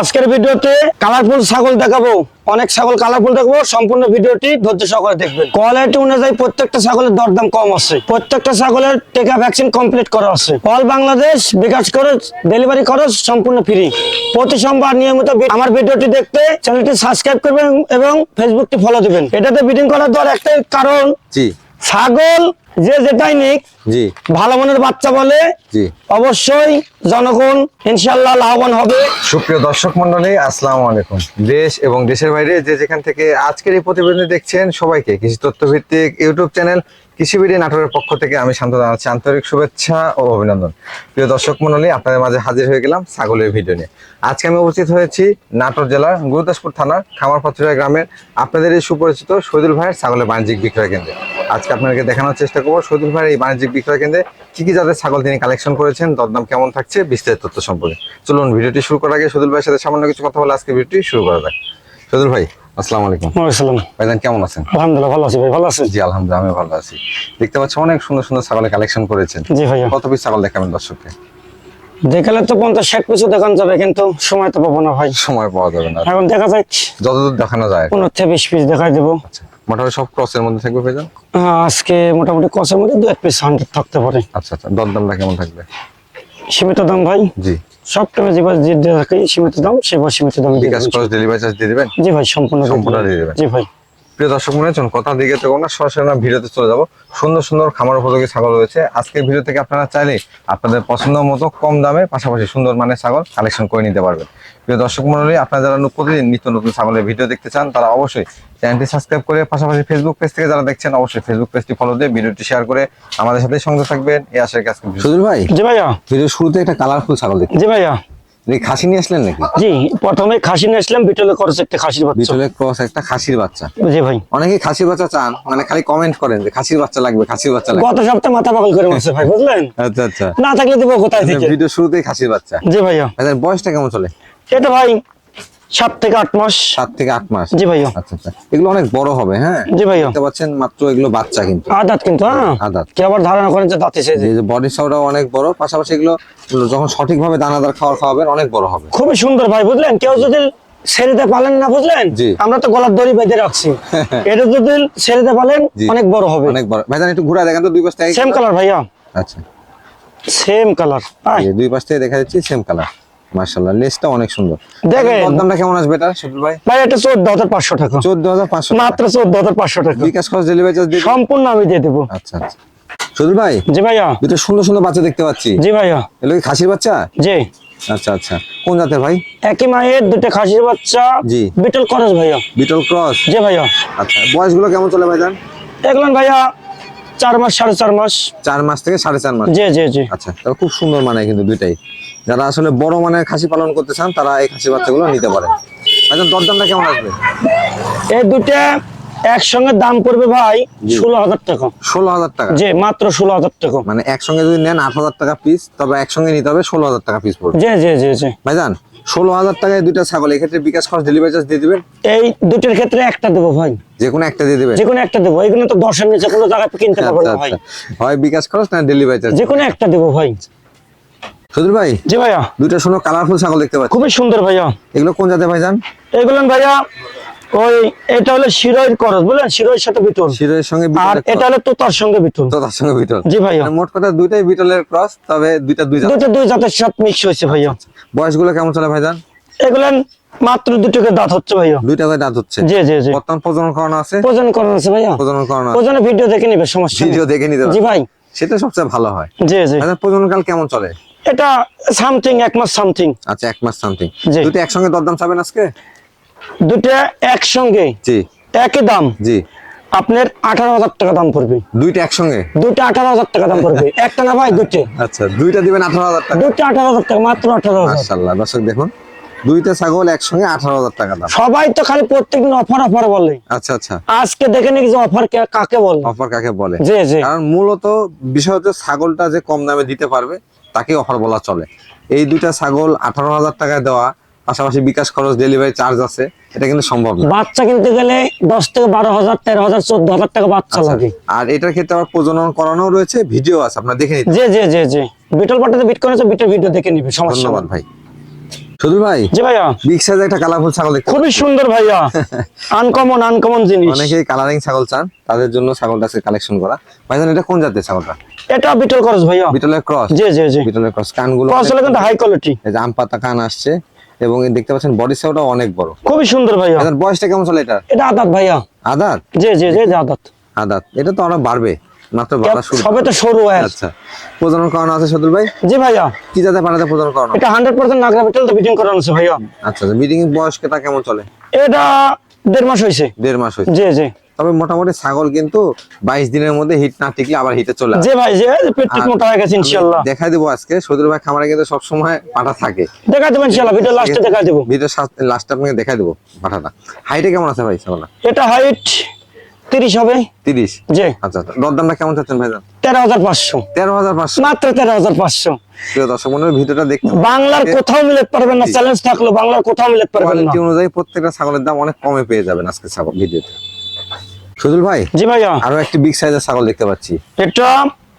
আজকের ভিডিওতে কালারফুল ছাগল দেখাবো। অনেক ছাগল কালারফুল দেখাবো। সম্পূর্ণ ভিডিওটি ধৈর্য সহকারে দেখবেন। কোয়ালিটি অনুযায়ী প্রত্যেকটা ছাগলের দরদাম কম আছে। প্রত্যেকটা ছাগলের টিকা ভ্যাকসিন কমপ্লিট করা আছে। অল বাংলাদেশ বিকাশ খরচ ডেলিভারি খরচ সম্পূর্ণ ফ্রি প্রতি সোমবার নিয়মিত আমার ভিডিওটি দেখতে চ্যানেলটি সাবস্ক্রাইব করবেন এবং ফেসবুকটি ফলো দিবেন। এটাতে বিডিং করার দর একটাই কারণ জি। ছাগল যে যেটাই নিক জি। ভালো মনের বাচ্চা বলে জি। অবশ্যই জনগণ ইনশাল্লাহ লাভবান হবে। সুপ্রিয় দর্শক মন্ডলী আসসালামু আলাইকুম। দেশ এবং দেশের বাইরে যে যেখান থেকে আজকের এই প্রতিবেদন দেখছেন সবাইকে কৃষি তথ্য ভিত্তিক ইউটিউব চ্যানেল কৃষিবিড়ি নাটোরের পক্ষ থেকে আমি শান্ত জানাচ্ছি আন্তরিক শুভেচ্ছা ও অভিনন্দন। প্রিয় দর্শক মন্ডলী আপনাদের মাঝে হাজির হয়ে গেলাম ছাগলের ভিডিও নিয়ে। আজকে আমি উপস্থিত হয়েছি নাটোর জেলার গুরুদাসপুর থানার খামারপাথুরিয়া গ্রামের আপনাদের এই সুপরিচিত শহীদুল ভাইয়ের ছাগলের বাণিজ্যিক বিক্রয় কেন্দ্রে। আজকে আপনাদেরকে দেখানোর চেষ্টা করব শহীদুল ভাইয়ের এই বাণিজ্যিক বিক্রয় কেন্দ্রে কি কি যাদের ছাগল তিনি কালেকশন করেছেন, দরদাম কেমন থাকছে, বিস্তারিত তথ্য সম্পর্কে। চলুন, ভিডিওটি শুরু করার আগে শহীদুল ভাইয়ের সাথে সামান্য কিছু কথা বলে আজকে ভিডিওটি শুরু করা যাক। শহীদুল ভাই আসসালামু আলাইকুম। ওয়ালাইকুম ভাইজান কেমন আছেন? আলহামদুলিল্লাহ ভালো আছি ভাই ভালো আছেন জি আলহামদুলিল্লাহ আমি ভালো আছি। দেখতে পাচ্ছি অনেক সুন্দর সুন্দর ছাগলের কালেকশন করেছেন। জি ভাইয়া। কত পিস ছাগল দেখাবেন দর্শককে? দেখালে তো পঞ্চাশ ষাট পিছু দেখান যাবে কিন্তু সময় তো পাবো না ভাই। সময় পাওয়া যাবে না। এখন দেখা যাক। যতদূর দেখানো যায়। পনেরো থেকে বিশ পিস দেখাই দেবো। আচ্ছা মোটামুটি সব ক্রসের মধ্যে থাকবে ভাইজান? আজকে মোটামুটি মধ্যে দু এক পিস হান্ড্রেড থাকতে পারে। আচ্ছা আচ্ছা দরদামটা কেমন থাকবে? সীমিত দাম ভাই জি সব টাইমে যেবার যে দেখাই সীমিত দাম সেবার সীমিত দাম দিয়ে বিকাশ দেবো। খরচ ডেলিভারি চার্জ দিয়ে দিবেন জি ভাই সম্পূর্ণ দিয়ে সম্পূর্ণ দেবো। দিয়ে দেবেন। জি ভাই প্রিয় দর্শক মনে হচ্ছেন কথা দিকে তো না সরাসরি আমরা ভিডিওতে চলে যাব। সুন্দর সুন্দর খামার উপযোগী ছাগল রয়েছে। আজকের ভিডিও থেকে আপনারা চাইলে আপনাদের পছন্দ মতো কম দামে পাশাপাশি সুন্দর মানের ছাগল কালেকশন করে নিতে পারবেন। প্রিয় দর্শক মন্ডলী আপনারা যারা প্রতিদিন নিত্য নতুন ছাগলের ভিডিও দেখতে চান তারা অবশ্যই চ্যানেলটি সাবস্ক্রাইব করে পাশাপাশি ফেসবুক পেজ থেকে যারা দেখছেন অবশ্যই ফেসবুক পেজটি ফলো দিয়ে ভিডিওটি শেয়ার করে আমাদের সাথে সংযোগ থাকবেন। এই আশায় কাজ ভাই জি ভাইয়া। ভিডিও শুরুতে একটা কালারফুল ছাগল দেখি। জি ভাইয়া। খাসি নিয়ে আসলেন নাকি? জি প্রথমে খাসি নিয়ে আসলাম বিটলে ক্রস একটা খাসির বাচ্চা। বিটলে ক্রস একটা খাসির বাচ্চা। জি ভাই। অনেকে খাসির বাচ্চা চান মানে খালি কমেন্ট করেন যে খাসির বাচ্চা লাগবে খাসির বাচ্চা লাগবে। গত সপ্তাহে মাথা পাগল করে বসে ভাই বুঝলেন? আচ্ছা আচ্ছা। না থাকলে দেবো কোথায় থেকে? ভিডিও শুরুতেই খাসির বাচ্চা। জি ভাইয়া। এদের বয়সটা কেমন চলে? এটা ভাই সাত থেকে আট মাস। সাত থেকে আট মাস। জি ভাইয়া আচ্ছা আচ্ছা। এগুলো অনেক বড় হবে হ্যাঁ? জি ভাইয়া দেখতে পাচ্ছেন মাত্র এগুলো বাচ্চা কিন্তু। আদাত কিন্তু হ্যাঁ? আদাত। কি আবার ধারণা করেন যে দাঁত এসে এই যে বডি সাউটাও অনেক বড় পাশাপাশি এগুলো যখন সঠিকভাবে দানাদার খাবার খাওয়াবেন অনেক বড় হবে। খুবই সুন্দর ভাই বুঝলেন? কেউ যদি ছেড়েতে পালেন না বুঝলেন। আমরা তো গলার দড়ি বেঁধে রাখছি। এটা যদি ছেড়েতে পালেন অনেক বড় হবে। অনেক বড়। ভাইজান একটু ঘুরে দেখেন তো দুই পাশ থেকে। সেম কালার ভাইয়া। আচ্ছা। সেম কালার দুই পাশ থেকে দেখা যাচ্ছে সেম কালার লেসটা অনেক সুন্দর। দেখেন। দামটা কেমন আসবে এটা ভাই? ভাই এটা চোদ্দ হাজার পাঁচশো টাকা। চোদ্দ হাজার পাঁচশো মাত্র চোদ্দ হাজার পাঁচশো টাকা। বিকাশ খরচ ডেলিভারি চার্জ দিয়ে সম্পূর্ণ আমি দিয়ে দেবো। আচ্ছা আচ্ছা। ভাই জি ভাইয়া। দুটো সুন্দর সুন্দর বাচ্চা দেখতে পাচ্ছি। জি ভাইয়া। এগুলো কি খাসির বাচ্চা? জি। আচ্ছা আচ্ছা। কোন জাতের ভাই? একই মায়ের দুটো খাসির বাচ্চা। জি। বিটল খরচ ভাইয়া। বিটল ক্রস? জি ভাইয়া। আচ্ছা বয়সগুলো কেমন চলে ভাইজান? দেখলেন ভাইয়া চার মাস সাড়ে চার মাস। চার মাস থেকে সাড়ে চার মাস। জি জি জি। আচ্ছা খুব সুন্দর মানে কিন্তু দুইটাই। যারা আসলে বড় মানের খাসি পালন করতে চান তারা এই খাসি বাচ্চাগুলো নিতে পারেন ভাইজান দরদামটা কেমন আসবে? এই দুটা একসঙ্গে দাম পড়বে ভাই ষোলো হাজার টাকা। ষোলো হাজার টাকা? জি মাত্র ষোলো হাজার টাকা। মানে একসঙ্গে যদি নেন আট হাজার টাকা পিস তবে একসঙ্গে নিতে হবে ষোলো হাজার টাকা পিস পড়বে। জি জি জি জি। ভাইজান ষোলো হাজার টাকায় দুইটা ছাগল এক্ষেত্রে বিকাশ খরচ ডেলিভারি চার্জ দিয়ে দিবেন? এই দুটোর ক্ষেত্রে একটা দেবো ভাই। যে কোনো একটা দিয়ে দিবেন? যে কোনো একটা দেবো। এগুলো তো দশের নিচে কোনো জায়গায় কিনতে পারব আচ্ছা না ভাই। আচ্ছা। হয় বিকাশ খরচ না ডেলিভারি চার্জ যে কোনো একটা দেবো ভাই। সুধীর ভাই জি ভাইয়া। দুইটা কালারফুল ছাগল দেখতে পাচ্ছি। খুবই সুন্দর ভাইয়া। এগুলো কোন জাতের ভাইজান? এগুলো ভাইয়া ওই এটা হলো শিরোয়ের করস বুঝলেন? শিরোয়ের সাথে বিটল। শিরোয়ের সঙ্গে আর এটা হলো তোতার সঙ্গে বিটল। তো তার সঙ্গে বিটল। জি ভাইয়া। মানে মোট কথা দুইটাই বিটলের ক্রস তবে দুইটা দুই জাত দুটো দুই জাতের সাথে মিক্স হয়েছে ভাইয়া। বয়সগুলো কেমন চলে ভাইজান? এগুলো মাত্র দুটোকে দাঁত হচ্ছে ভাইয়া। দুইটা করে দাঁত হচ্ছে। জি জি জি। বর্তমান প্রজনন করানো আছে? প্রজনন করানো আছে ভাইয়া। প্রজনন করানো ওজনে ভিডিও দেখে নিবে সমস্যা। ভিডিও দেখে নিতে জি ভাই। সেটা সবচেয়ে ভালো হয়। জি জি। ভাইজান প্রজননকাল কেমন চলে? এটা সামথিং এক মাস সামথিং আচ্ছা এক মাস সামথিং। দুটো একসঙ্গে দরদাম চাবেন আজকে? দুটো একসঙ্গে। জি। একই দাম। জি। আপনার আঠারো হাজার টাকা দাম পড়বে। দুইটা একসঙ্গে? দুটো আঠারো হাজার টাকা দাম পড়বে। একটা না ভাই দুটো আচ্ছা দুইটা দিবেন আঠারো হাজার টাকা। দুটো আঠারো হাজার টাকা মাত্র আঠারো হাজার। মাশাল্লাহ দর্শক দেখুন দুইটা ছাগল একসঙ্গে আঠারো হাজার টাকা দাম। সবাই তো খালি প্রত্যেকদিন অফার অফার বলে। আচ্ছা আচ্ছা। আজকে দেখে নাকি যে অফার কাকে বলে। অফার কাকে বলে? জি জি। কারণ মূলত বিষয় হচ্ছে ছাগলটা যে কম দামে দিতে পারবে তাকে অফার বলা চলে। এই দুইটা ছাগল আঠারো হাজার টাকায় দেওয়া পাশাপাশি বিকাশ খরচ ডেলিভারি চার্জ আছে এটা কিন্তু সম্ভব না। বাচ্চা কিনতে গেলে দশ থেকে বারো হাজার তেরো হাজার চোদ্দ হাজার টাকা বাচ্চা আচ্ছা, লাগে। আর এটার ক্ষেত্রে আবার প্রজনন করানো রয়েছে ভিডিও আছে আপনার দেখে নিন জি জি জি জি। বিটল পাটাতে বিট করেছে বিটের ভিডিও দেখে নিবে সমস্যা ধন্যবাদ ভাই। শুধু ভাই জি ভাইয়া। বিগ সাইজ একটা কালারফুল ছাগল দেখতে খুবই সুন্দর ভাইয়া। আনকমন আনকমন জিনিস। অনেকেই কালারিং ছাগল চান তাদের জন্য ছাগলটা কালেকশন করা। ভাইজান এটা কোন জাতের ছাগলটা এটা বিটল ভাইয়া। বিটলের ক্রস জি জি জি। বিটলের ক্রস কানগুলো খরচ হলে কিন্তু হাই কোয়ালিটি এই যে আম পাতা কান আসছে। এবং দেখতে পাচ্ছেন বডি সাইজটাও অনেক বড়। খুবই সুন্দর ভাইয়া। বয়সটা কেমন চলে এটা এটা আদাত ভাইয়া। আদাত? জি জি জি জি আদাত। আদাত। এটা তো আরও বাড়বে। মাত্র শুরু সবে তো সরু হয়। আচ্ছা প্রজনন করানো আছে সদুল ভাই? জি ভাইয়া। কি জাতে পানাতে প্রজনন করানো? এটা হান্ড্রেড পার্সেন্ট নাগরা বিটল তো বিটিং করানো আছে ভাইয়া। আচ্ছা আচ্ছা বয়স কেটা কেমন চলে? এটা দেড় মাস দেড় মাস জি জি। তবে মোটামুটি ছাগল কিন্তু বাইশ দিনের মধ্যে হিট না টিকলে আবার হিটে চলে আসে। ভাই যে পেট টিক মোটা হয়ে গেছে ইনশাল্লাহ। দেখাই দেবো আজকে সদুল ভাই খামারে কিন্তু সবসময় পাঠা থাকে। দেখা দেবো ইনশাল্লাহ ভিডিও লাস্টে দেখা দেবো। ভিডিও লাস্টে আপনাকে দেখাই দেবো পাঠাটা। হাইটে কেমন আছে ভাই ছাগলটা? এটা হাইট তিরিশ হবে? তিরিশ? জি। আচ্ছা আচ্ছা। দরদামটা কেমন চাচ্ছেন ভাইজান? তেরো হাজার পাঁচশো। তেরো হাজার পাঁচশো? মাত্র তেরো হাজার পাঁচশো। প্রিয় দর্শক মন্ডলী ভিডিওটা দেখতে বাংলার কোথাও পারবেন না চ্যালেঞ্জ থাকল বাংলার কোথাও পারবেন না। কোয়ালিটি অনুযায়ী প্রত্যেকটা ছাগলের দাম অনেক কমে পেয়ে যাবেন আজকে ছাগল ভিডিওতে। সুজুল ভাই জি ভাইয়া। আরও একটি বিগ সাইজের ছাগল দেখতে পাচ্ছি। এটা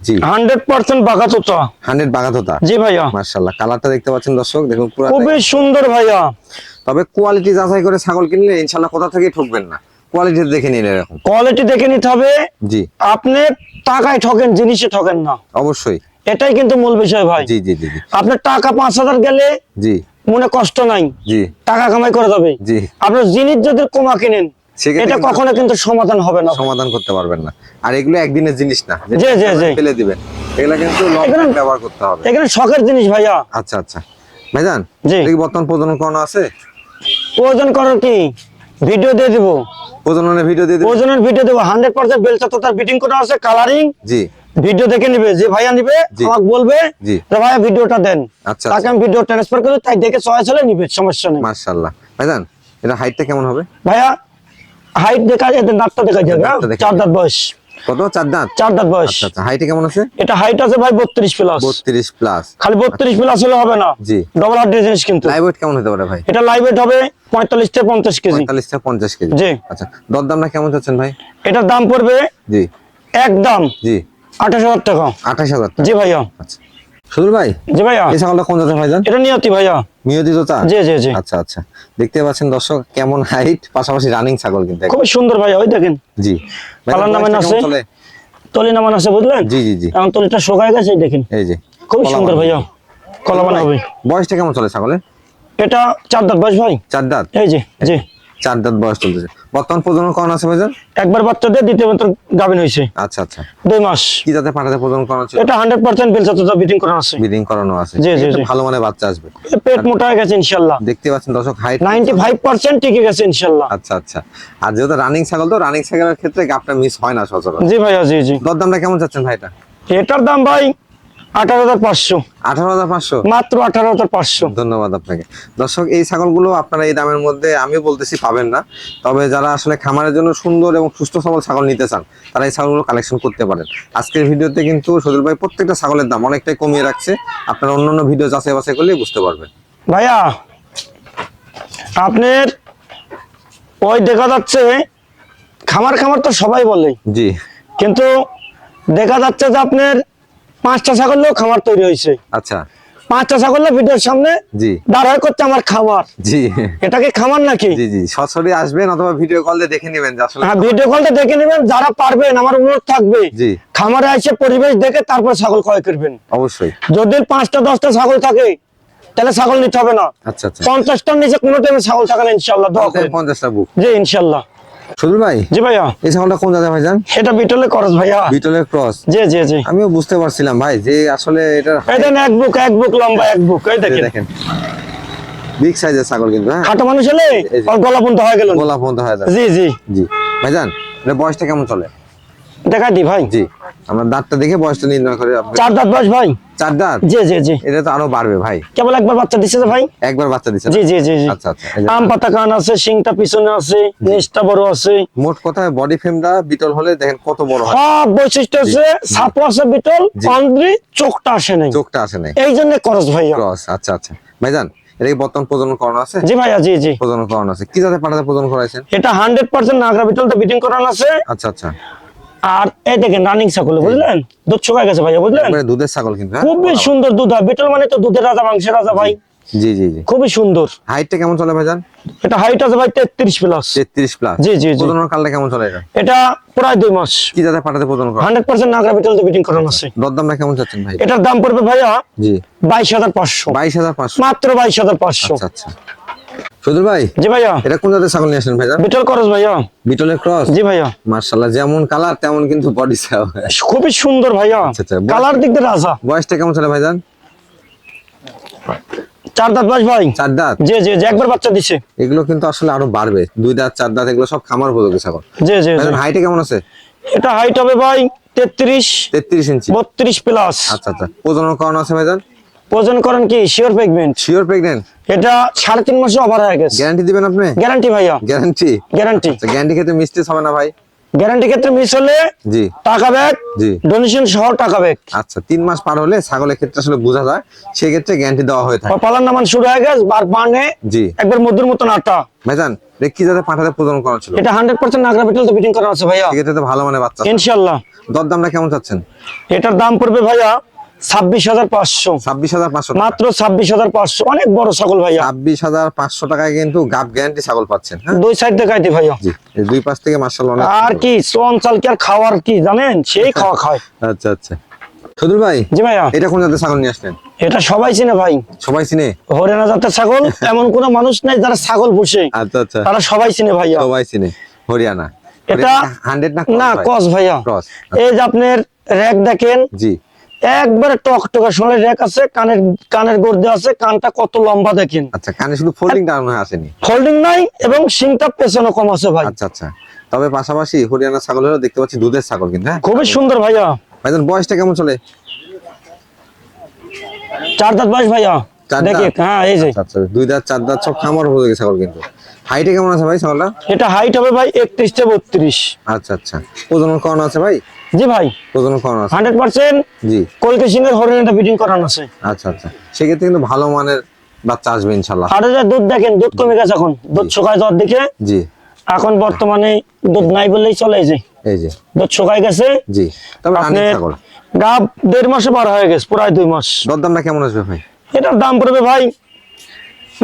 জি। হান্ড্রেড পার্সেন্ট বাঘাতোতা। হান্ড্রেড বাগাতোতা জি ভাইয়া। মার্শাল্লাহ কালারটা দেখতে পাচ্ছেন দর্শক দেখুন পুরো খুবই সুন্দর ভাইয়া। তবে কোয়ালিটি যাচাই করে ছাগল কিনলে ইনশাল্লাহ কোথা থেকে ঠকবেন না। কোয়ালিটি দেখে নিন এরকম। কোয়ালিটি দেখে নিতে হবে। জি। আপনি টাকায় ঠকেন জিনিসে ঠকেন না। অবশ্যই। এটাই কিন্তু মূল বিষয় ভাই। জি জি জি আপনার টাকা পাঁচ হাজার গেলে জি। মনে কষ্ট নাই। জি। টাকা কামাই করে যাবে। জি। আপনার জিনিস যদি কমা কিনেন এটা কখনো কিন্তু সমাধান হবে না। সমাধান করতে পারবেন না। আর এগুলো একদিনের জিনিস না। জি, জি, জি। ফেলে দিবেন। এগুলো কিন্তু লং ব্যবহার করতে হবে। এখানে শখের জিনিস ভাইয়া। আচ্ছা আচ্ছা। ভাইজান জি। বর্তমান প্রজনন করানো আছে? প্রয়োজন করার কি? ভিডিও দিয়ে দিব। প্রজননের ভিডিও দিয়ে ওজনের ভিডিও দেবো হান্ড্রেড পার্সেন্ট বেলচা তো তার বিটিং করা আছে কালারিং জি। ভিডিও দেখে নিবে যে ভাইয়া নিবে। আমাকে বলবে ভাইয়া ভিডিওটা দেন। আচ্ছা, তাকে আমি ভিডিও ট্রান্সফার করে তাই দেখে চয়েস হলে নিবে সমস্যা নেই। মার্শাল্লাহ ভাইজান এটা হাইটটা কেমন হবে? ভাইয়া হাইট দেখা যায় দাঁতটা দেখা যাবে চার যাবে। দাঁত বয়স। কত? চার দাঁত? চার দাঁত বয়স। আচ্ছা আচ্ছা। হাইটে কেমন আছে? এটা হাইট আছে ভাই বত্রিশ প্লাস বত্রিশ প্লাস খালি বত্রিশ প্লাস হলে হবে না। জি। ডবল হার্ড জিনিস কিন্তু। লাইভ ওয়েট কেমন হতে পারে ভাই? এটা লাইভ ওয়েট হবে পঁয়তাল্লিশ থেকে পঞ্চাশ কেজি। পঁয়তাল্লিশ থেকে পঞ্চাশ কেজি। জি। আচ্ছা দর দামটা কেমন চাচ্ছেন ভাই? এটার দাম পড়বে জি। একদম জি। আঠাশ হাজার টাকা। আঠাশ হাজার টাকা। জি ভাইয়া। আচ্ছা। সুদূর ভাই? জি ভাইয়া। এই ছাগলটা কোন জাতের ভাইজান? এটা নিয়তি ভাইয়া। মিয়তি তো জি জি জি। আচ্ছা আচ্ছা। দেখতে পাচ্ছেন দর্শক কেমন হাইট পাশাপাশি রানিং ছাগল কিন্তু খুব সুন্দর ভাইয়া ওই দেখেন। জি। পালার নামে আছে? তলি নামান আছে বুঝলেন? জি জি জি। এখন তলিটা শোকায় গেছে দেখেন। এই যে খুবই সুন্দর ভাইয়া কলা বানা হবে। বয়সটা কেমন চলে ছাগলের? এটা চার দাঁত বয়স ভাই। চার দাঁত? এই যে জি। চার দাঁত বয়স চলতেছে। বর্তমান প্রজনন করানো আছে ভাইজান? একবার বাচ্চা দিয়ে দ্বিতীয় বাচ্চা গাভিন হয়েছে আচ্ছা আচ্ছা। দুই মাস। কি জাতে পাঠাতে প্রজনন করানো ছিল এটা হান্ড্রেড পার্সেন্ট বেলচা তো বিটিং করা আছে। ব্রিডিং করানো আছে। জি, জি, ভালো মানে বাচ্চা আসবে। পেট মোটা হয়ে গেছে ইনশাল্লাহ। দেখতে পাচ্ছেন দর্শক হাইট নাইনটি ফাইভ পার্সেন্ট টিকে গেছে ইনশাল্লাহ। আচ্ছা আচ্ছা। আর যেহেতু রানিং ছাগল তো রানিং ছাগলের ক্ষেত্রে গাপটা মিস হয় না সচরাচর। জি ভাইয়া জি জি। দরদামটা কেমন চাচ্ছেন ভাইটা? এটার দাম ভাই আঠারো হাজার পাঁচশো। আঠারো হাজার পাঁচশো? মাত্র আঠারো হাজার পাঁচশো। ধন্যবাদ আপনাকে। দর্শক এই ছাগলগুলো আপনারা এই দামের মধ্যে আমি বলতেছি পাবেন না। তবে যারা আসলে খামারের জন্য সুন্দর এবং সুস্থ সবল ছাগল নিতে চান তারা এই ছাগলগুলো কালেকশন করতে পারেন। আজকের ভিডিওতে কিন্তু ভাই প্রত্যেকটা ছাগলের দাম অনেকটাই কমিয়ে রাখছে। আপনারা অন্যান্য ভিডিও যাচাই বাছাই করলেই বুঝতে পারবেন। ভাইয়া আপনার ওই দেখা যাচ্ছে খামার খামার তো সবাই বলে। জি। কিন্তু দেখা যাচ্ছে যে আপনার পাঁচটা ছাগলেও খামার তৈরি হয়েছে। আচ্ছা। পাঁচটা ছাগল ভিডিওর সামনে জি। দাঁড়ায় করছে আমার খামার। জি। এটা কি খামার নাকি? জি জি। সরাসরি আসবেন অথবা ভিডিও কল দেখে নেবেন আসলে হ্যাঁ ভিডিও কলটা দেখে নেবেন যারা পারবেন আমার অনুরোধ থাকবে। জি। খামারে এসে পরিবেশ দেখে তারপর ছাগল ক্রয় করবেন। অবশ্যই। যদি পাঁচটা দশটা ছাগল থাকে তাহলে ছাগল নিতে হবে না। আচ্ছা আচ্ছা। পঞ্চাশটার নিচে কোনো টাইমে ছাগল থাকে না ইনশাল্লাহ পঞ্চাশটা বুক জি ইনশাল্লাহ ভাই? জি ভাইয়া। এই ছাগলটা কোন জায়গায় ভাইজান? এটা বিটলে করস ভাইয়া। বিটলের ক্রস জি জি জি। আমিও বুঝতে পারছিলাম ভাই যে আসলে এক বুক এক বুক লম্বা এক বুক এই দেখেন। দেখেন। বিগ সাইজের ছাগল কিন্তু হ্যাঁ? খাটো মানুষ হলে গলা হয়ে গেল। গোলা হয়ে যাবে। জি জি। জি। ভাইজান এটা বয়সটা কেমন চলে? দেখা দি ভাই। জি। আমরা দাঁতটা দেখে বয়সটা নির্ণয় করে। চার দাঁত বয়স ভাই। চার দাঁত? জি জি জি। এটা তো আরও বাড়বে ভাই। কেবল একবার বাচ্চা দিচ্ছে যে ভাই? একবার বাচ্চা দিচ্ছে জি জি জি আচ্ছা আচ্ছা আম পাতা কান আছে শিংটা পিছনে আছে নিচটা বড় আছে। মোট কথায় বডি ফ্রেমটা বিটল হলে দেখেন কত বড় হয়। সব বৈশিষ্ট্য আছে সাপও আছে বিটল জি। চোখটা আসে নাই। চোখটা আসে নাই। এই জন্য করস ভাইয়া। ক্রস আচ্ছা আচ্ছা। ভাইজান এটা বর্তমান প্রজনন করানো আছে? জি ভাইয়া জি জি। প্রজনন করানো আছে। কি জাতে পাঠাতে প্রজনন করাইছেন? এটা হান্ড্রেড পার্সেন্ট নাগরা বিটলটা বিটিং করানো আছে। আচ্ছা আচ্ছা। আর এই দেখেন রানিং ছাগল বুঝলেন? দুধ শুকায় গেছে ভাইয়া বুঝলেন? দুধের ছাগল কিন্তু হ্যাঁ? খুবই সুন্দর দুধ হয়। বিটল মানে তো দুধের রাজা মাংসের রাজা ভাই। জি জি জি খুবই সুন্দর। হাইটটা কেমন চলে ভাইজান? এটা হাইট আছে ভাই তেত্রিশ প্লাস তেত্রিশ প্লাস জি, জি, জি। প্রজনন কালটা কেমন চলে এটা? এটা প্রায় দুই মাস। কি জাতে পাঠাতে প্রজনন করা? হান্ড্রেড পার্সেন্ট নাগরা বিটলতে বিটিং করানো আছে। দরদামটা কেমন চাচ্ছেন ভাই? এটার দাম পড়বে ভাইয়া জি। বাইশ হাজার পাঁচশো। বাইশ হাজার পাঁচশো। মাত্র বাইশ হাজার পাঁচশো। আচ্ছা আচ্ছা। সদুর ভাই জি ভাইয়া। এটা কোন জাতের ছাগল নিয়ে আসলেন ভাইজান? বিটল করস ভাইয়া। বিটলের ক্রস? জি ভাইয়া। যেমন কালার তেমন কিন্তু বডি খুবই সুন্দর ভাইয়া। আচ্ছা, আচ্ছা। কালার দিক দিয়ে রাজা। বয়সটা কেমন চলে ভাইজান? চার দাঁত বাস ভাই। চার দাঁত? জি জি একবার বাচ্চা দিছে। এগুলো কিন্তু আসলে আরও বাড়বে। দুই দাঁত চার দাঁত এগুলো সব খামার উপযোগী ছাগল। জি জি হাইটে কেমন আছে? এটা হাইট হবে ভাই তেত্রিশ তেত্রিশ ইঞ্চি। বত্রিশ প্লাস আচ্ছা আচ্ছা প্রজনন কারণ আছে ভাইজান? ওজন করেন কি? শিওর প্রেগনেন্ট শিওর প্রেগনেন্ট এটা সাড়ে তিন মাসে ওভার হয়ে গেছে। গ্যারান্টি দিবেন আপনি? গ্যারান্টি ভাইয়া। গ্যারান্টি গ্যারান্টি গ্যারান্টি ক্ষেত্রে মিস্টেক হবে না ভাই। গ্যারান্টি ক্ষেত্রে মিস হলে জি। টাকা ব্যাগ জি। ডোনেশন সহ টাকা ব্যাগ আচ্ছা তিন মাস পার হলে ছাগলের ক্ষেত্রে আসলে বোঝা যায় সেই ক্ষেত্রে গ্যারান্টি দেওয়া হয়ে থাকে। পালার নামান শুরু হয়ে গেছে বার বানে জি। একবার মধুর মতন আটা ভাইজান এটা কি যাতে পাঠাতে প্রজনন করা ছিল। এটা হান্ড্রেড পার্সেন্ট নাগরা বিটল তো বিটিং করা আছে ভাইয়া। সেক্ষেত্রে তো ভালো মানে বাচ্চা ইনশাআল্লাহ। ইনশাল্লাহ দরদামটা কেমন চাচ্ছেন? এটার দাম পড়বে ভাইয়া ছাব্বিশ হাজার পাঁচশো। ছাব্বিশ হাজার পাঁচশো মাত্র ছাব্বিশ হাজার পাঁচশো। অনেক বড় ছাগল ভাইয়া। ছাব্বিশ হাজার পাঁচশো টাকায় কিন্তু গাপ গ্যারান্টি ছাগল পাচ্ছেন হ্যাঁ? দুই সাইড দেখাইতে ভাইয়া। দুই পাশ থেকে মার্শাল আর কি সোন কি আর খাওয়ার কি জানেন? সেই খাওয়া খায়। আচ্ছা আচ্ছা। সদুল ভাই জি ভাইয়া। এটা কোন জাতের ছাগল নিয়ে আসলেন? এটা সবাই চিনে ভাই। সবাই চিনে? হরিয়ানা জাতের ছাগল এমন কোন মানুষ নাই যারা ছাগল পুষে। আচ্ছা আচ্ছা। তারা সবাই চিনে ভাইয়া। সবাই চিনে হরিয়ানা। এটা হান্ড্রেড না কস ভাইয়া। এই যে আপনার র্যাক দেখেন জি। একবারে টক টকা সোনার র্যাক আছে কানের কানের গর্দে আছে কানটা কত লম্বা দেখেন। আচ্ছা কানে শুধু ফোল্ডিং হয়ে আসেনি? ফোল্ডিং নাই এবং সিংটা পেছনে কম আছে ভাই। আচ্ছা আচ্ছা। তবে পাশাপাশি হরিয়ানা ছাগল হলেও দেখতে পাচ্ছি দুধের ছাগল কিন্তু হ্যাঁ? খুবই সুন্দর ভাইয়া। ভাইজান বয়সটা কেমন চলে? চার দাঁত বাইশ ভাইয়া। দেখি হ্যাঁ এই যে। আচ্ছা আচ্ছা দুই দাঁত চার দাঁত সব খামার উপযোগী ছাগল কিন্তু। হাইটে কেমন আছে ভাই ছাগলটা এটা হাইট হবে ভাই একত্রিশ থেকে বত্রিশ। আচ্ছা আচ্ছা। প্রজনন করানো আছে ভাই? জি ভাই। প্রজনন করানো আছে। হান্ড্রেড পার্সেন্ট জি। কলকে সিং এর হরিণটা বিডিং করানো আছে। আচ্ছা আচ্ছা। সেক্ষেত্রে কিন্তু ভালো মানের বাচ্চা আসবে ইনশাল্লাহ আর যে দুধ দেখেন দুধ কমে গেছে এখন। দুধ শুকায় যাওয়ার দিকে। জি। এখন বর্তমানে দুধ নাই বললেই চলে যে। এই যে। দুধ শুকায় গেছে। জি। তবে রানিং ছাগল। গাব দেড় মাসে পার হয়ে গেছে প্রায় দুই মাস। দরদামটা কেমন আসবে ভাই? এটার দাম পড়বে ভাই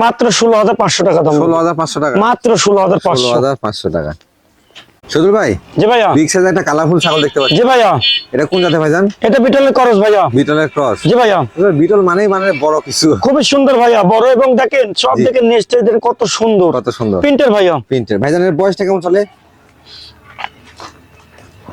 মাত্র ষোলো হাজার পাঁচশো টাকা দাম। ষোলো হাজার পাঁচশো টাকা। মাত্র ষোলো হাজার পাঁচশো। হাজার পাঁচশো টাকা। সদুর ভাই? জি ভাইয়া। বিগ সাইজ একটা কালারফুল ছাগল দেখতে পাচ্ছি। জি ভাইয়া। এটা কোন জাতে ভাইজান? এটা বিটলের করস ভাইয়া। বিটলের ক্রস। জি ভাইয়া। বিটল মানেই মানে বড় কিছু। খুবই সুন্দর ভাইয়া বড় এবং দেখেন সব। দেখেন নেক্সট কত সুন্দর। কত সুন্দর। প্রিন্টের ভাইয়া। প্রিন্টের ভাইজানের বয়সটা কেমন চলে?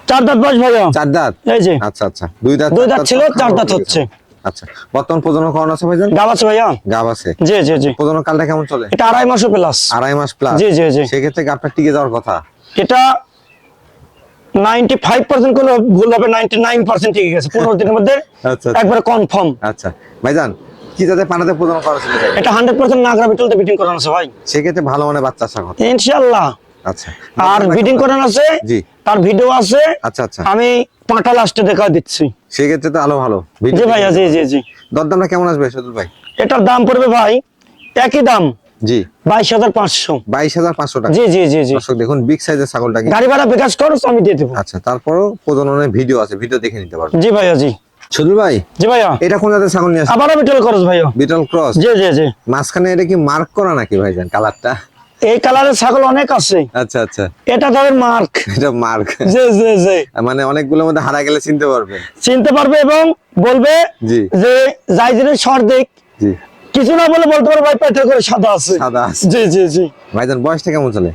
চার দাঁত বাস ভাইয়া। চার দাঁত? এই যে। আচ্ছা আচ্ছা। দুই দাঁত দুই দাঁত ছিল, চার দাঁত হচ্ছে। আচ্ছা বর্তমান প্রজনন আছে ভাইজান? গাব আছে ভাইয়া। গাব আছে। জি জি জি। প্রজনন কালটা কেমন চলে? এটা আড়াই মাসও প্লাস আড়াই মাস প্লাস জি, জি, জি। সেক্ষেত্রে গাবটা টিকে যাওয়ার কথা? এটা নাইনটি ফাইভ পার্সেন্ট ভুল হবে নাইনটি নাইন পার্সেন্ট ঠিক গেছে। পনেরো দিনের মধ্যে আচ্ছা, আচ্ছা। একবারে কনফার্ম আচ্ছা। ভাইজান কি যাতে পানাতে প্রজনন করা ছিল এটা? এটা হান্ড্রেড পার্সেন্ট নাগরা বিটলতে বিটিং করানো আছে ভাই। সেক্ষেত্রে ভালো মানে বাচ্চা আশা কথা। ইনশাল্লাহ আচ্ছা। আর করানো আছে জি। তার ভিডিও আছে আচ্ছা আচ্ছা। আমি পাঁটা লাস্টে দেখা দিচ্ছি। সেক্ষেত্রে তো আলো ভালো। জি ভাইয়া জি জি জি। দরদামটা কেমন আসবে সদুল ভাই? এটার দাম পড়বে ভাই একই দাম। জি। বাইশ হাজার পাঁচশো। বাইশ হাজার পাঁচশো টাকা। জি জি জি জি। দেখুন বিগ সাইজের ছাগলটা গাড়ি ভাড়া বিকাশ খরচ আমি দিয়ে দেবো। আচ্ছা তারপরও প্রজননের ভিডিও আছে ভিডিও দেখে নিতে পারবেন। জি ভাইয়া জি। সদুল ভাই জি ভাইয়া। এটা কোন জাতের ছাগল নিয়ে আসছে আবারও বিটল খরচ ভাইয়া। বিটল ক্রস জি জি জি। মাঝখানে এটা কি মার্ক করা নাকি ভাইজান কালারটা এই কালারের ছাগল অনেক আছে। আচ্ছা আচ্ছা। এটা তাদের মার্ক এটা মার্ক জি জি জি। মানে অনেকগুলোর মধ্যে হারা গেলে চিনতে পারবে। চিনতে পারবে এবং বলবে জি। যে যাই জিনিস সর্দিক জি। কিছু না বলে বলতে পারবে ভাই পেটে করে সাদা আছে। সাদা আছে। জি জি জি। ভাইজান বয়সটা কেমন চলে?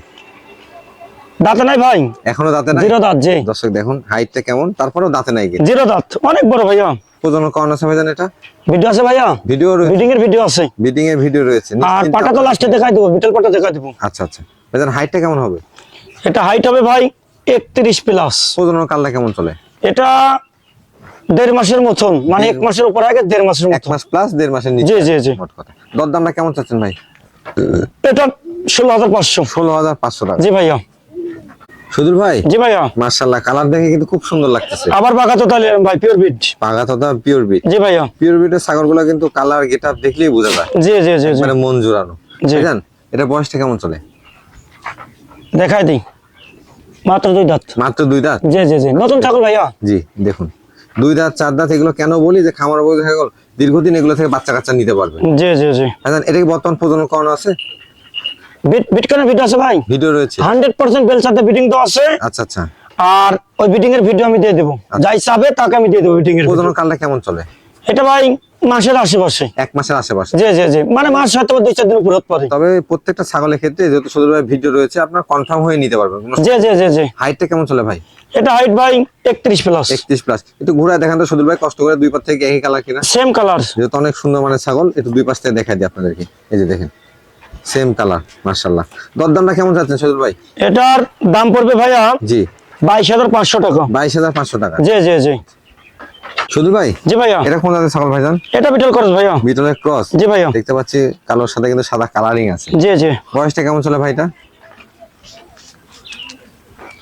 দাঁতে নাই ভাই। এখনও দাঁতে নাই? জিরো দাঁত জি। দর্শক দেখুন হাইটটা কেমন? তারপরেও দাঁতে নাই জিরো দাঁত। অনেক বড় ভাইয়া। প্রজনন করানো আছে ভাইজান এটা? ভিডিও আছে ভাইয়া? ভিডিও বিডিং এর ভিডিও আছে। বিডিং এর ভিডিও রয়েছে। আর পাটা তো লাস্টে দেখাই দেবো বিটল পাটা দেখাই দেবো। আচ্ছা আচ্ছা। ভাইজান হাইটটা কেমন হবে? এটা হাইট হবে ভাই একত্রিশ প্লাস প্রজনন কালটা কেমন চলে? এটা দেড় মাসের মতন। মানে এক মাসের উপর আগে দেড় মাসের এক মাস প্লাস দেড় মাসের নিচে। জি জি জি। মোট কথা। দরদামটা কেমন চাচ্ছেন ভাই? এটা ষোলো হাজার পাঁচশো। ষোলো হাজার পাঁচশো টাকা। জি ভাইয়া। ভাই? জি ভাইয়া। কালার দেখে কিন্তু খুব সুন্দর লাগতেছে। আবার বাঘা তো তাহলে ভাই পিওর বিট পিওর বিট জি ভাইয়া। পিওর বিটের ছাগলগুলো কিন্তু কালার গেট আপ দেখলেই বোঝা যায়। জি জি জি মানে মন জোড়ানো। জি। বুঝলেন এটা বয়সটা কেমন চলে? দেখাই দিই। মাত্র দুই দাঁত। মাত্র দুই দাঁত? জি জি জি। নতুন ছাগল ভাইয়া। জি দেখুন। দুই দাঁত চার দাঁত এগুলো কেন বলি যে খামার বই ছাগল দীর্ঘদিন এগুলো থেকে বাচ্চা কাচ্চা নিতে পারবেন জি জি জি। এটা কি বর্তমান প্রজনন করানো আছে? বিটকয়েনের ভিডিও আছে ভাই? ভিডিও রয়েছে। হান্ড্রেড পার্সেন্ট বেল সাথে বিডিং তো আছে। আচ্ছা আচ্ছা। আর ওই বিডিং এর ভিডিও আমি দিয়ে দেবো। যাই চাবে তাকে আমি দিয়ে দেবো বিডিং এর। কালটা কেমন চলে? এটা ভাই মাসের আশেপাশে। এক মাসের আশেপাশে? জি জি জি। মানে মাস হয়তো দুই চার দিন উপর হতে পারে। তবে প্রত্যেকটা ছাগলের ক্ষেত্রে যেহেতু সদর ভাই ভিডিও রয়েছে আপনার কনফার্ম হয়ে নিতে পারবেন। জি জি জি জি। হাইটটা কেমন চলে ভাই? এটা হাইট ভাই একত্রিশ প্লাস একত্রিশ প্লাস একটু দেখান তো সদর ভাই কষ্ট করে দুই পাশ থেকে একই কালার কিনা? সেম কালার যেহেতু অনেক সুন্দর মানের ছাগল একটু দুই পাশ থেকে দেখাই দিই আপনাদেরকে। এই যে দেখেন। সেম কালার মার্শাল্লাহ দরদামটা কেমন যাচ্ছে সজল ভাই? এটার দাম পড়বে ভাইয়া জি। বাইশ হাজার পাঁচশো টাকা। বাইশ হাজার পাঁচশো টাকা। জি জি জি। সুধু ভাই? জি ভাইয়া। এটা কোন জাতের ছাগল ভাইজান? এটা বিটল ক্রস ভাইয়া। বিটলের ক্রস জি ভাইয়া। দেখতে পাচ্ছি কালোর সাথে কিন্তু সাদা কালারিং আছে। জি জি। বয়সটা কেমন চলে ভাইটা?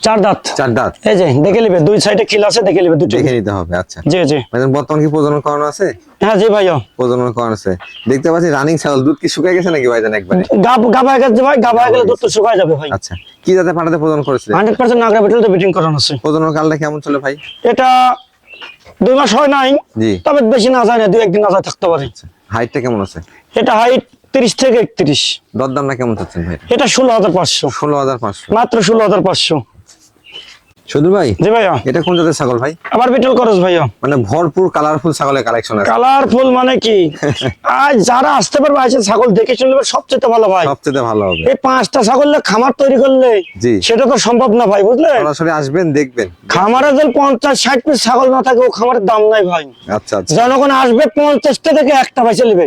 চার দাঁত। চার দাঁত। এই যে দেখে নিবে দুই সাইডে খিল আছে দেখে নিবে দুটো। দেখে নিতে হবে আচ্ছা। জি জি। বর্তমান কি প্রজনন করানো আছে? হ্যাঁ জি ভাইয়া প্রজনন করানো আছে। দেখতে পাচ্ছি রানিং ছাগল দুধ কি শুকিয়ে গেছে নাকি ভাইজান একবারে? গাব গাবা গেছে ভাই গাবা গেলে দুধ তো শুকায় যাবে ভাই। আচ্ছা কি জাতে পাঠাতে প্রজনন করেছিলেন হান্ড্রেড পার্সেন্ট নাগরা বিটল তো বিটিং করানো আছে। প্রজনন কালটা কেমন চলে ভাই? এটা দুই মাস হয় নাই জি। তবে বেশি না যায় না দুই একদিন না যায় থাকতে পারে। হাইটটা কেমন আছে? এটা হাইট তিরিশ থেকে একত্রিশ। দরদামটা কেমন চাচ্ছেন ভাই? এটা ষোলো হাজার পাঁচশো। ষোলো হাজার পাঁচশো। মাত্র ষোলো হাজার পাঁচশো। শুধু ভাই? জি ভাইয়া। এটা কোন জাতের ছাগল ভাই? আবার বিটল খরচ ভাইয়া। মানে ভরপুর কালারফুল ছাগলের কালেকশন আছে। কালারফুল মানে কি? আজ যারা আসতে পারবে আছে ছাগল দেখে শুনলে সবচেয়ে ভালো ভাই। সবচেয়ে ভালো হবে। এই পাঁচটা ছাগল খামার তৈরি করলে জি। সেটা তো সম্ভব না ভাই বুঝলে? সরাসরি আসবেন দেখবেন। খামারে যদি পঞ্চাশ ষাট পিস ছাগল না থাকে ও খামারের দাম নাই ভাই। আচ্ছা আচ্ছা। জনগণ আসবে পঞ্চাশটা থেকে একটা পয়সা নেবে।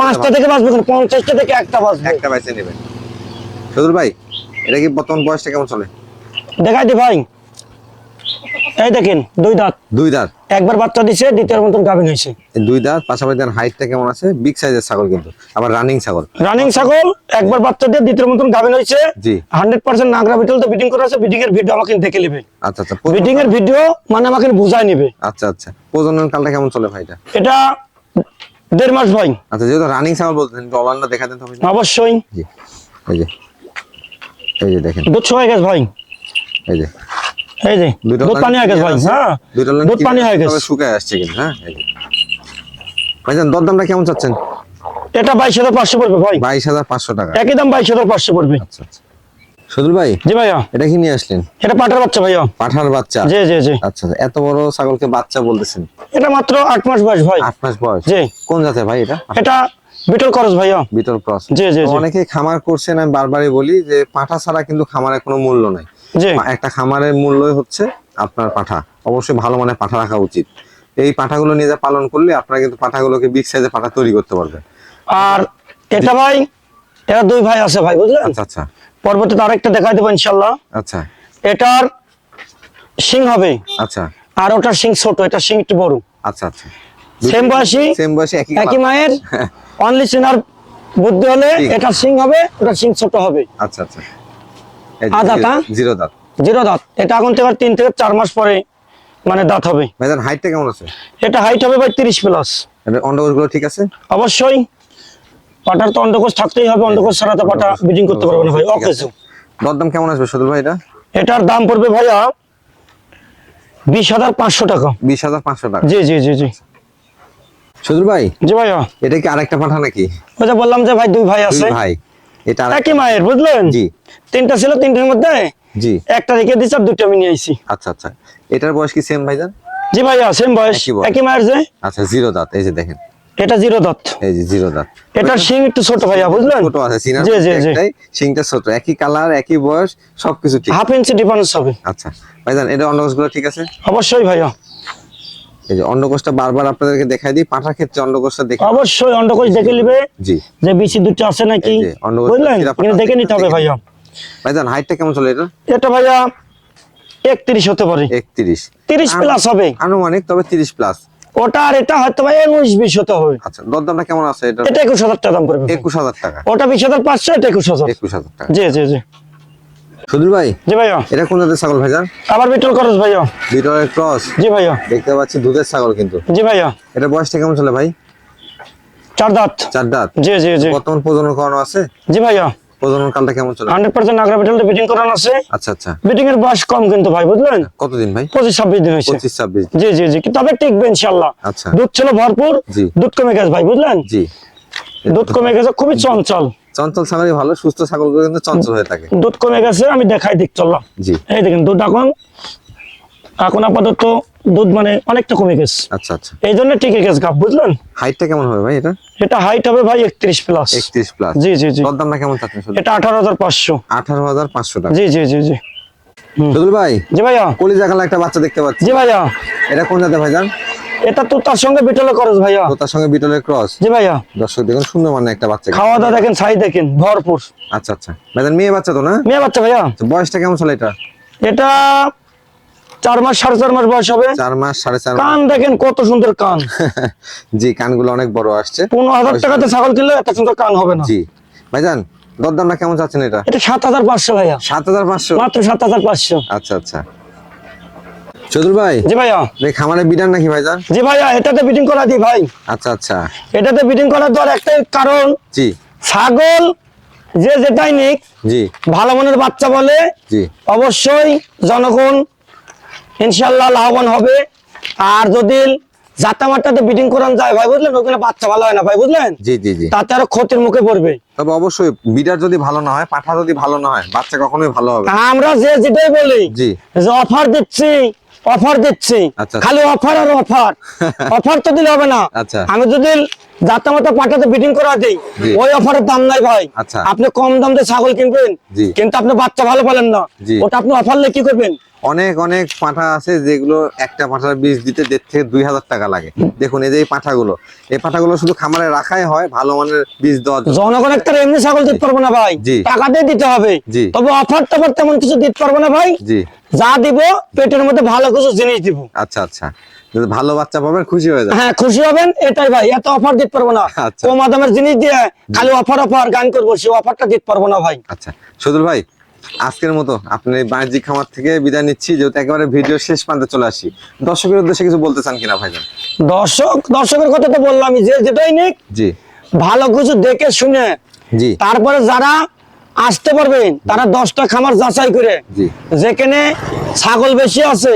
পাঁচটা থেকে বাঁচবে পঞ্চাশটা থেকে একটা বাঁচবে। একটা বাইসে নেবেন সদুর ভাই এটা কি বর্তমান বয়সটা কেমন চলে? দেখাই দি ভাই। এই দেখেন দুই দাঁত। দুই দাঁত। একবার বাচ্চা দিছে দ্বিতীয় মতন গাভিন হয়েছে। দুই দাঁত পাশাপাশি দেন হাইটটা কেমন আছে? বিগ সাইজের ছাগল কিন্তু আবার রানিং ছাগল। রানিং ছাগল একবার বাচ্চা দিয়ে দ্বিতীয় মতন গাভিন হয়েছে। জি। হান্ড্রেড পার্সেন্ট নাগরা বিটল তো বিডিং করা আছে বিডিং এর ভিডিও আমাকে দেখে নেবে। আচ্ছা আচ্ছা বিডিং এর ভিডিও মানে আমাকে বুঝাই নেবে। আচ্ছা আচ্ছা প্রজনন কালটা কেমন চলে ভাইটা? এটা দেড় মাস ভাই। আচ্ছা যেহেতু রানিং ছাগল বলতেন ডলারটা দেখাতেন তবে অবশ্যই। জি এই যে এই যে দেখেন। দুধ হয়ে গেছে ভাই। এই যে এই যে দুধ পানি হয়ে গেছে ভাই হ্যাঁ? দুধ পানি হয়ে গেছে। শুকায় আসছে কিন্তু হ্যাঁ? ভাইজান দরদামটা কেমন চাচ্ছেন? এটা বাইশ হাজার পাঁচশো পড়বে ভাই। বাইশ হাজার পাঁচশো টাকা। একই দাম বাইশ হাজার পাঁচশো পড়বে। আচ্ছা আচ্ছা। সদুল ভাই জি ভাইয়া। এটা কি নিয়ে আসলেন? এটা পাটার বাচ্চা ভাইয়া। পাঠার বাচ্চা? জি জি জি। আচ্ছা আচ্ছা, এত বড় ছাগলকে বাচ্চা বলতেছেন? এটা মাত্র আট মাস বয়স ভাই। আট মাস বয়স? জি। কোন জাতের ভাই এটা? এটা বিটল খরচ ভাইয়া। বিটল ক্রস। জি, জি। অনেকে খামার করছেন আমি বারবারই বলি যে পাঠা ছাড়া কিন্তু খামারের কোনো মূল্য নাই। একটা খামারের মূল্যই হচ্ছে আপনার পাঠা। অবশ্যই ভালো মানের পাঠা রাখা উচিত। এই পাঠাগুলো নিয়ে যা পালন করলে আপনারা কিন্তু পাঠাগুলোকে বিগ সাইজের পাঠা তৈরি করতে পারবেন। আর এটা ভাই এরা দুই ভাই আছে ভাই বুঝলেন? আচ্ছা আচ্ছা। পরবর্তীতে আরেকটা দেখাই দেবো ইনশাল্লাহ আচ্ছা। এটার সিং হবে। আচ্ছা। আর ওটার সিং ছোট এটা সিং একটু বড়। আচ্ছা আচ্ছা। সেম বয়সী? সেম বয়সে একই? মায়ের? অনলি সিনার বুদ্ধি হলে এটা সিং হবে ওটা সিং ছোট হবে। আচ্ছা আচ্ছা। জিরো- হ্যাঁ? দাঁত। জিরো দাঁত। এটা এখন থেকে তিন থেকে চার মাস পরে মানে দাঁত হবে। ভাইজান হাইটটা কেমন আছে? এটা হাইট হবে ভাই তিরিশ প্লাস এটা অন্ডকোষগুলো ঠিক আছে? অবশ্যই। পাটার তো অন্ডকোষ থাকতেই হবে অন্ডকোষ ছাড়া তো পাটা বিডিং করতে পারবে না ভাই ওকে দরদাম কেমন আসবে সদুল ভাই এটা? এটার দাম পড়বে ভাইয়া বিশ হাজার পাঁচশো টাকা। বিশ হাজার পাঁচশো টাকা। জি জি জি জি। সদুল ভাই জি ভাইয়া। এটা কি আরেকটা পাঠা নাকি? বললাম যে ভাই দুই ভাই আছে। ভাই। এটা একই মায়ের বুঝলেন? জি। তিনটা ছিল তিনটার মধ্যে জি। একটা রেখে দিচ্ছি আর দুটো আমি নিয়ে আইছি। আচ্ছা আচ্ছা। এটার বয়স কি সেম ভাইজান? জি ভাইয়া সেম বয়স। একই মায়ের যে? আচ্ছা জিরো দাঁত এই যে দেখেন। এটা জিরো দত্ত এই যে জিরো দাঁত। এটা সিং একটু ছোট ভাইয়া বুঝলেন? ছোট আছে সিনার জি জি জি। সিংটা ছোট একই কালার একই বয়স সবকিছু ঠিক। হাফ ইঞ্চি ডিফারেন্স হবে। আচ্ছা। ভাইজান এটা অন্ডকোষগুলো ঠিক আছে? অবশ্যই ভাইয়া। এই যে অন্ডকোষটা বারবার আপনাদেরকে দেখাই দিই পাঠার ক্ষেত্রে অন্ডকোষটা দেখে অবশ্যই অন্ডকোষ দেখে নিবে। জি। যে বিচি দুটো আছে নাকি? বুঝলেন? কিন্তু দেখে নিতে হবে ভাইয়া। ভাইজান হাইটটা কেমন চলে এটা? এটা ভাইয়া একত্রিশ হতে পারে। একত্রিশ। তিরিশ প্লাস হবে। আনুমানিক তবে তিরিশ প্লাস ওটা আর এটা হয়তো ভাই উনিশ বিশ হতে হবে। আচ্ছা দরদামটা কেমন আছে এটা? এটা একুশ হাজার টাকা দাম পড়বে। ভাই। একুশ হাজার টাকা। ওটা বিশ হাজার পাঁচশো এটা একুশ হাজার। একুশ হাজার টাকা। জি জি জি। সুধীর ভাই? জি এটা কোন জাতের ছাগল ভাইজান? আবার বিটল বিটলের ক্রস? জি দেখতে পাচ্ছি দুধের ছাগল কিন্তু। জি এটা বয়সটা কেমন চলে ভাই? চার দাঁত। চার দাঁত? জি জি জি। বর্তমান প্রজনন করানো আছে? জি প্রজনন কালটা কেমন চলে হান্ড্রেড পার্সেন্ট নাগরা বিটলতে বিটিং করানো আছে। আচ্ছা আচ্ছা। বিটিং এর বয়স কম কিন্তু ভাই বুঝলেন? কতদিন ভাই? পঁচিশ ছাব্বিশ দিন হয়েছে। পঁচিশ ছাব্বিশ জি জি জি। তবে টিকবে ইনশাল্লাহ আচ্ছা। দুধ ছিল ভরপুর দুধ কমে গেছে ভাই বুঝলেন? জি। দুধ কমে গেছে খুবই চঞ্চল। চঞ্চল ছাগলই ভালো সুস্থ ছাগলগুলো কিন্তু চঞ্চল হয়ে থাকে। দুধ কমে গেছে আমি দেখাই দিক চললাম। জি। এই দেখেন দুধ এখন এখন আপাতত দুধ মানে অনেকটা কমে গেছে। আচ্ছা আচ্ছা। এই জন্য টিকে গেছে গাপ বুঝলেন? হাইটটা কেমন হবে ভাই এটা? এটা হাইট হবে ভাই একত্রিশ প্লাস একত্রিশ প্লাস জি জি জি। দামটা কেমন চাচ্ছেন এটা আঠারো হাজার পাঁচশো। আঠারো হাজার পাঁচশো টাকা। জি জি জি জি। দুদুল ভাই জি ভাইয়া। কলিজা কালা একটা বাচ্চা দেখতে পাচ্ছি। জি ভাইয়া। এটা কোন জাতের ভাইজান? এটা তো তার সঙ্গে বিটলে খরচ ভাইয়া। তার সঙ্গে বিটলের ক্রস জি ভাইয়া। দর্শক দেখুন সুন্দর মানে একটা বাচ্চা খাওয়া দাওয়া দেখেন ছাই দেখেন ভরপুর। আচ্ছা আচ্ছা। ভাইজান মেয়ে বাচ্চা তো না? মেয়ে বাচ্চা ভাইয়া। বয়সটা কেমন চলে এটা? এটা চার মাস সাড়ে চার মাস বয়স হবে। চার মাস সাড়ে চার কান দেখেন কত সুন্দর কান। জি কানগুলো অনেক বড় আসছে। পনেরো হাজার টাকাতে ছাগল কিনলে এত সুন্দর কান হবে না। জি। ভাইজান দরদামটা কেমন চাচ্ছেন এটা? এটা সাত হাজার পাঁচশো ভাইয়া। সাত হাজার পাঁচশো? মাত্র সাত হাজার পাঁচশো। আচ্ছা আচ্ছা। চতুর ভাই? জি ভাইয়া। এই খামারে বিডার নাকি ভাইজান জি ভাইয়া এটাতে বিটিং করা দিই ভাই। আচ্ছা আচ্ছা। এটাতে বিটিং করার দর একটাই কারণ জি। ছাগল যে যেটাই নিক জি। ভালো মনের বাচ্চা বলে জি। অবশ্যই জনগণ ইনশাল্লাহ লাভবান হবে। আর যদি জাতামাটাতে বিটিং করান যায় ভাই বুঝলেন ওখানে বাচ্চা ভালো হয় না ভাই বুঝলেন? জি জি জি। তাতে আরও ক্ষতির মুখে পড়বে। তবে অবশ্যই বিডার যদি ভালো না হয় পাঠা যদি ভালো না হয় বাচ্চা কখনোই ভালো হবে আমরা যে যেটাই বলি জি। অফার দিচ্ছি অফার দিচ্ছি। আচ্ছা। খালি অফার আর অফার। অফার তো দিলে হবে না। আচ্ছা। আমি যদি যাতে মতো পাঠাতে বিটিং করা দিই ওই অফারের দাম নাই ভাই। আচ্ছা। আপনি কম দাম দিয়ে ছাগল কিনবেন কিন্তু আপনি বাচ্চা ভালো পেলেন না। ওটা আপনি অফার কি করবেন? অনেক অনেক পাঠা আছে যেগুলো একটা পাঠার বীজ দিতে দেড় থেকে দুই হাজার টাকা লাগে। দেখুন এই যে এই পাঠাগুলো এই পাঠাগুলো শুধু খামারে রাখাই হয় ভালো মানের বীজ জন্য। জনগণ একটা এমনি ছাগল দিতে পারব না ভাই। টাকা দিয়ে দিতে হবে। তবে অফার টফার তেমন কিছু দিতে পারব না ভাই। জি। যা দিব পেটের মধ্যে ভালো কিছু জিনিস দিব। আচ্ছা আচ্ছা। ভালো বাচ্চা পাবেন খুশি হয়ে যাবে হ্যাঁ খুশি হবেন এটাই ভাই এত অফার দিতে পারব না। আচ্ছা। কম দামের জিনিস দিয়ে খালি অফার অফার গান করব সে অফারটা দিতে পারব না ভাই। আচ্ছা সদুল ভাই আজকের মতো আপনি বাণিজ্যিক খামার থেকে বিদায় নিচ্ছি যেহেতু একেবারে ভিডিও শেষ প্রান্তে চলে আসি। দর্শকের উদ্দেশ্যে কিছু বলতে চান কিনা ভাইজান? দর্শক দর্শকের কথা তো বললাম যে যেটাই নিক জি। ভালো কিছু দেখে শুনে জি। তারপরে যারা আসতে পারবেন। তারা দশটা খামার যাচাই করে। যেখানে ছাগল বেশি আছে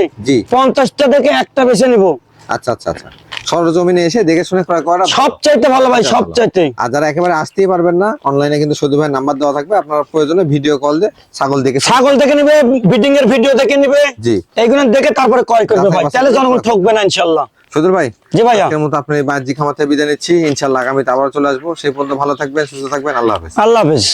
পঞ্চাশটা থেকে একটা বেছে নিব। আচ্ছা আচ্ছা আচ্ছা। সরজমিনে এসে দেখে শুনে ক্রয় করা সবচাইতে ভালো ভাই। সবচাইতে আর যারা একেবারে আসতেই পারবেন না অনলাইনে কিন্তু সদু ভাইয়ের নাম্বার দেওয়া থাকবে। আপনার প্রয়োজনে ভিডিও কল দিয়ে ছাগল দেখে ছাগল দেখে নিবে বিডিং এর ভিডিও দেখে নিবে। জি। এইগুলো দেখে তারপরে ক্রয় করবে ভাই। তাহলে জনগণ ঠকবে না ইনশাল্লাহ সদুর ভাই জি ভাইয়া। আজকের মতো আপনি বিদায় নিচ্ছি। ইনশাল্লাহ আগামীতে আবার চলে আসব। সেই পর্যন্ত ভালো থাকবেন সুস্থ থাকবেন। আল্লাহ হাফেজ। আল্লাহ হাফেজ।